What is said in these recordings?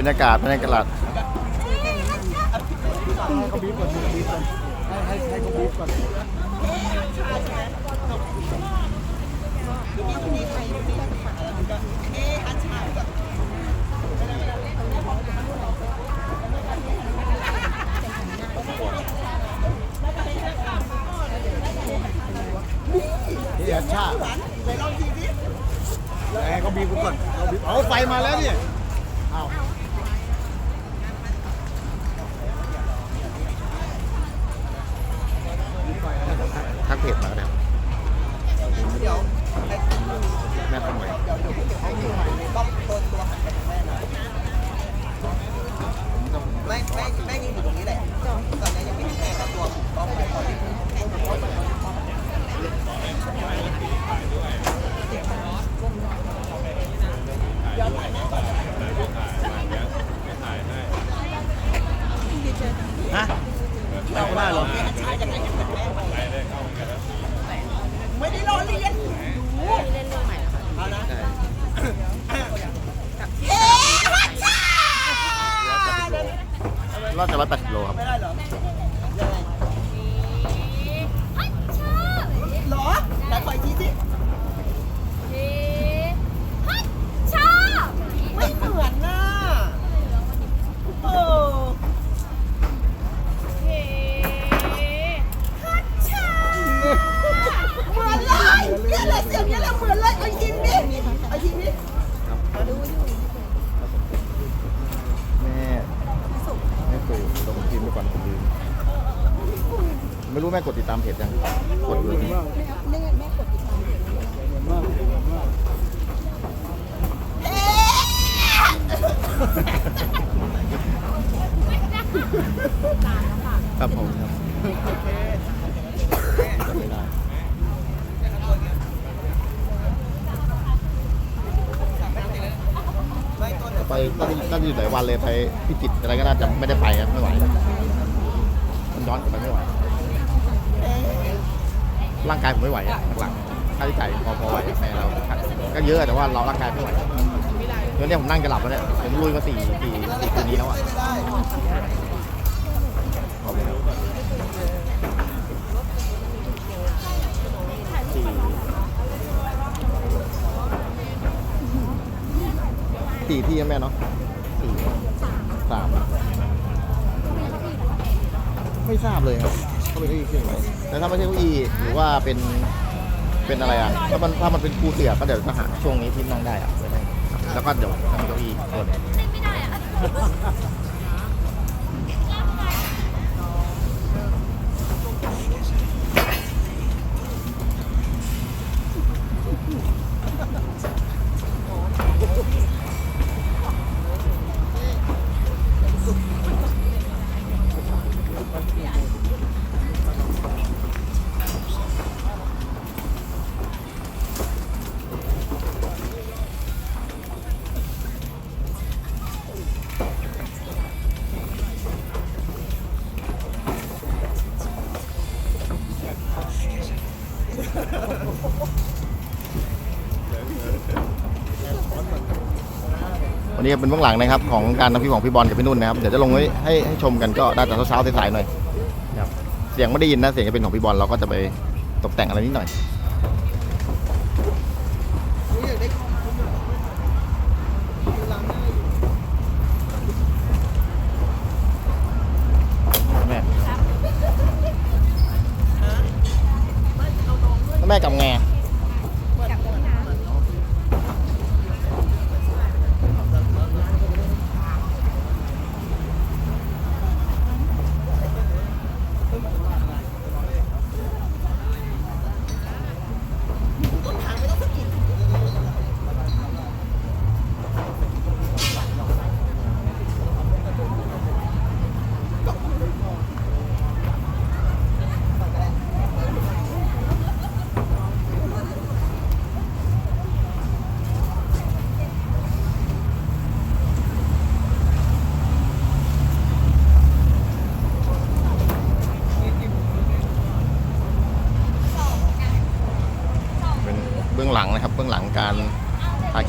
บรรยากาศบรรยากาศให้เขาบีบก่อนให้เขาบีบก่อนให้ให้เขาบีบก่อนนี่แอดชาให้เขาบีบก่อนเขาบีบเอาไฟมาแล้วเนี่ยเอา เพจมาก็ได้แม่ทำไม ไม่ไม่ไม่ยืนอยู่ตรงนี้แหละตอนนี้ยังไม่ถึงแม่แต่ตัวผมต้องไปก่อน ฮะไม่ได้หรอก ได้รอเรียนรอดจะร้อยแปดสิบโลครับ ไม่ได้เหรอ รู้แม่กดติดตามเพจยังกดเลยครับผมครับไม่ได้ไปน่าจะน่าจะอยู่หลายวันเลยไปพิจิตรอะไรก็น่าจะไม่ได้ไปครับไม่ไหวมันย้อนกลับไปไม่ไหว ร่างกายผมไม่ไหวอะหลักๆค่าใช้จ่ายพอพอไหวแม่เราก็เยอะแต่ว่าเราร่างกายไม่ไหวเดี๋ยวเนี้ผมนั่งจะหลับแล้วเนี่ยผมลุยมาสี่สี่สี่คืนนี้แล้วอะขอบคุณครับสี่สี่ที่นะแม่เนาะสี่สามไม่ทราบเลยครับ ก็เป็นเก้าอี้ขึ้นไหมแต่ถ้าไม่ใช่เก้าอี้หรือว่าเป็นเป็นอะไรอะถ้ามันถ้ามันเป็นคูเสือก็เดี๋ยวจะหาช่วงนี้ที่นั่งได้อะไว้ให้แล้วก็เดี๋ยวทำเก้าอี้ตัวนี้วัน นี้เป็นเบื้องหลังนะครับของการทำพิธีของพี่บอลกับพี่นุ่นนะครับเดี๋ยวจะลงไว้ให้ให้ชมกันก็ได้แต่เช้าๆสายๆหน่อยครับเสียงไม่ได้ยินนะเสียงจะเป็นของพี่บอลเราก็จะไปตกแต่งอะไรนิดหน่อย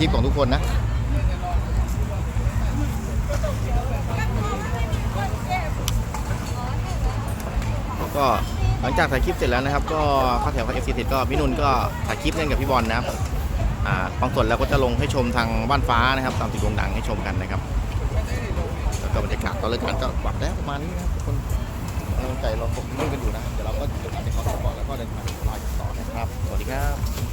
ชีพของทุกคนนะก็หลังจากถ่ายคลิปเสร็จแล้วนะครับ ก็เข้าแถวกับเอฟซีเสร็จก็พี่นุ่นก็ถ่ายคลิปเล่นกับพี่บอลนะครับอ่าบางส่วนเราก็จะลงให้ชมทางบ้านฟ้านะครับตามติดวงดังให้ชมกันนะครับแล้วก็บรรยากาศตอนเลิกงานก็ปรับแล้วประมาณนี้นะครัทุกคนกำลังใจเราคงไม่นกันอยู่นะเดี๋ยวเราก็จะไเข้าสปอร์ตแล้วก็เดินทางไปต่อนะครับสวัสดีครับ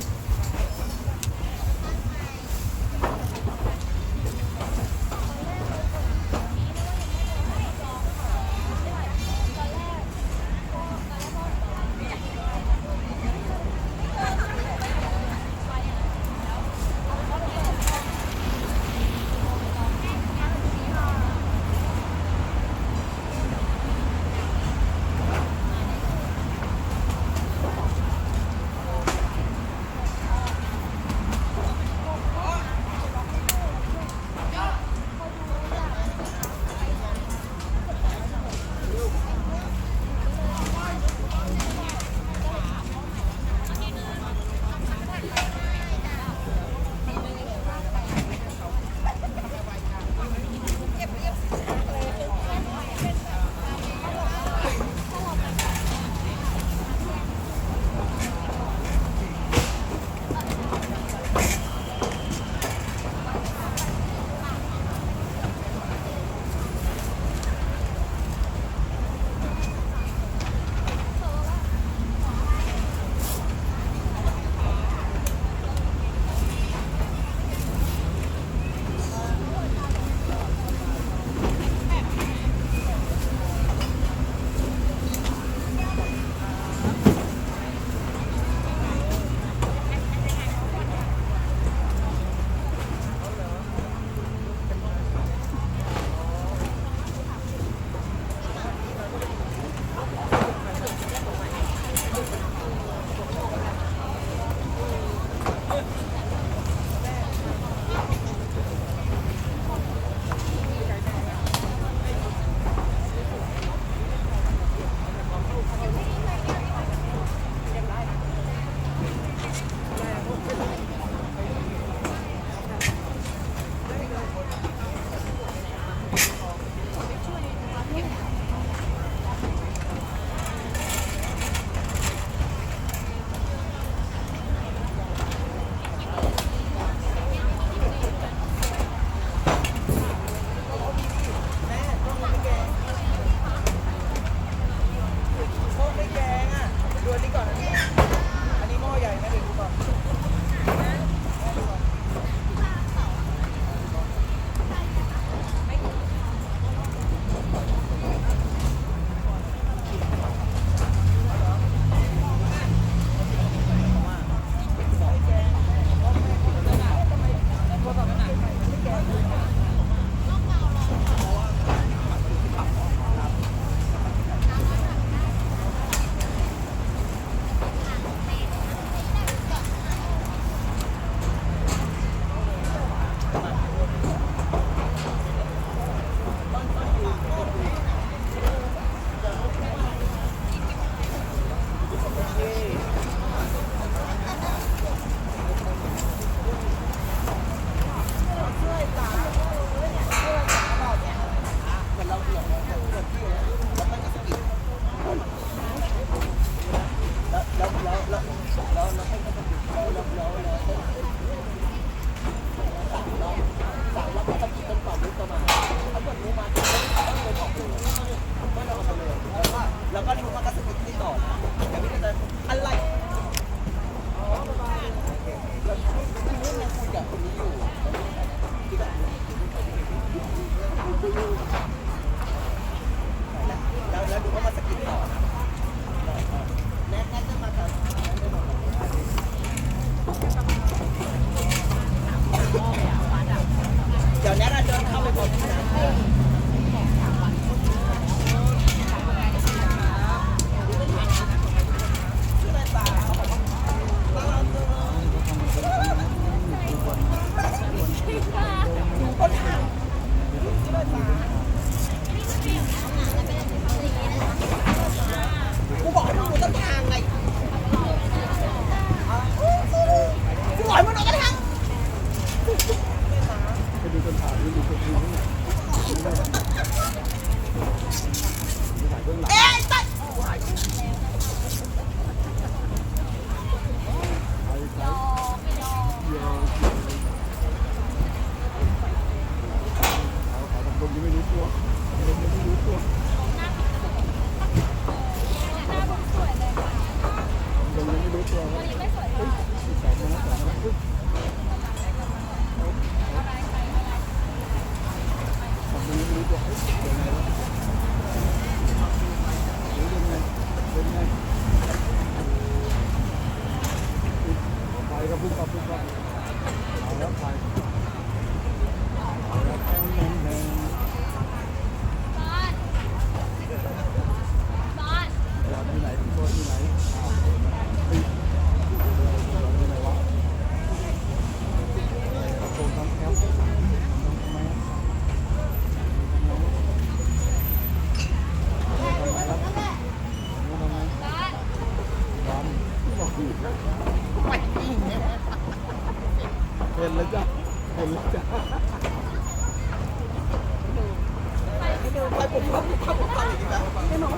ไปปลุกเขบปุ๊บขาปลุกเขาอีกแล้วไอ้หมอ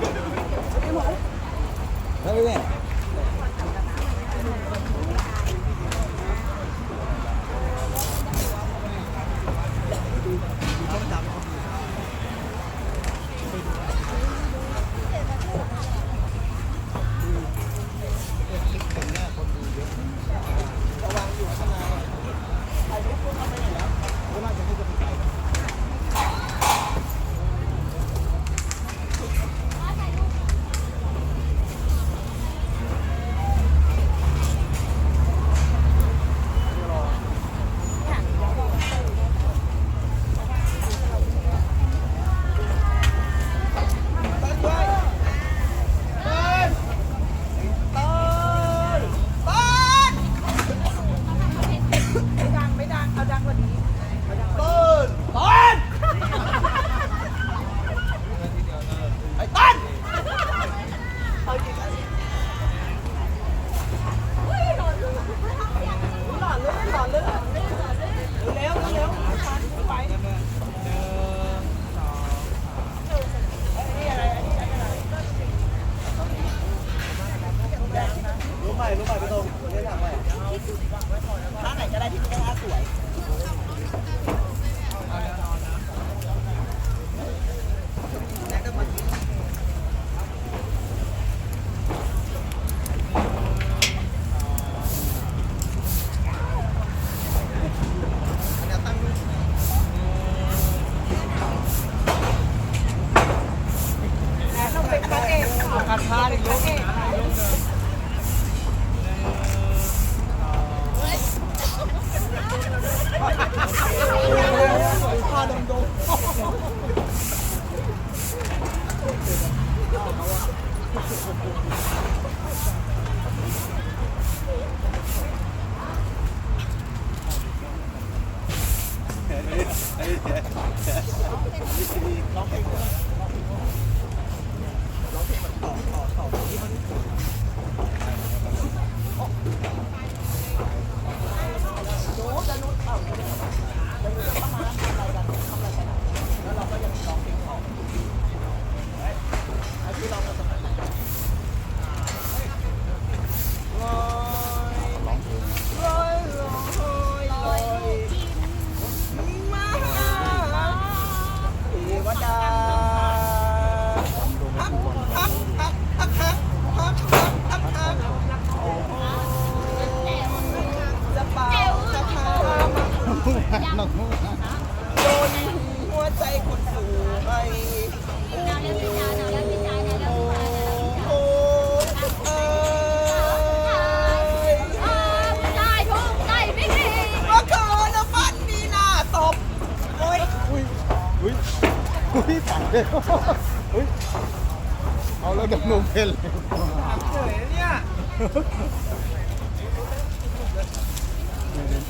ไอ้หมอไปไป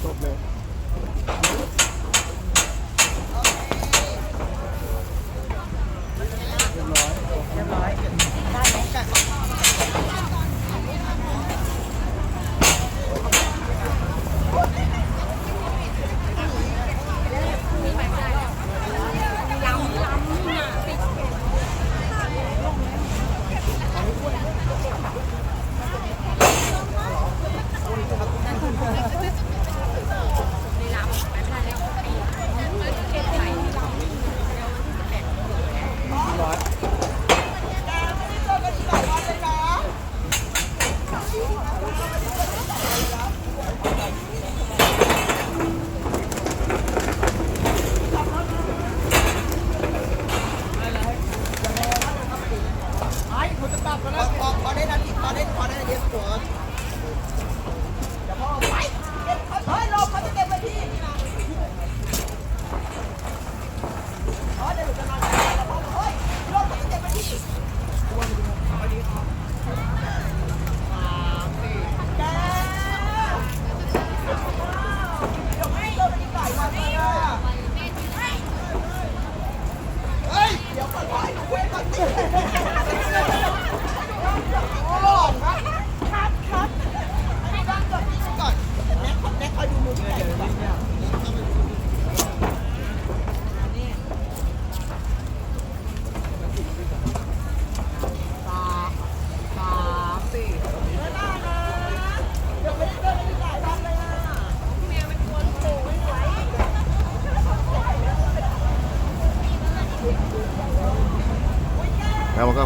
Жодної.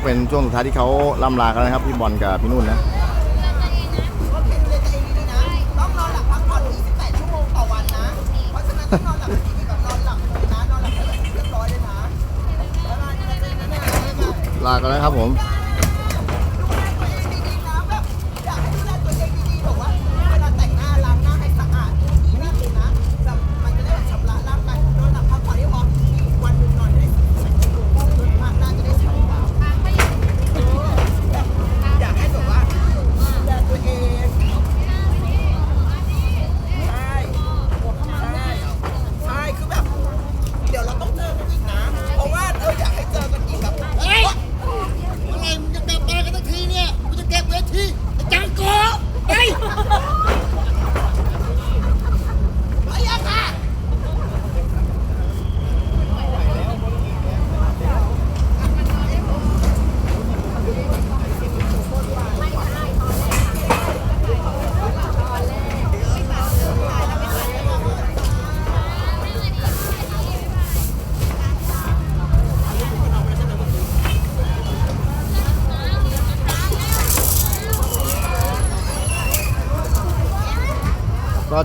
เป็นช่วงสุดท้ายที่เขาล่ำลากันนะครับพี่บอลกับพี่นุ่นนะลากันแล้วครับผม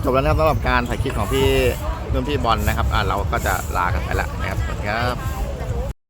จบแล้วนะครับสำหรับการถ่ายคลิปของพี่รุ่นพี่บอลนะครับอ่าเราก็จะลากันไปละนะครับสวัสดีครับ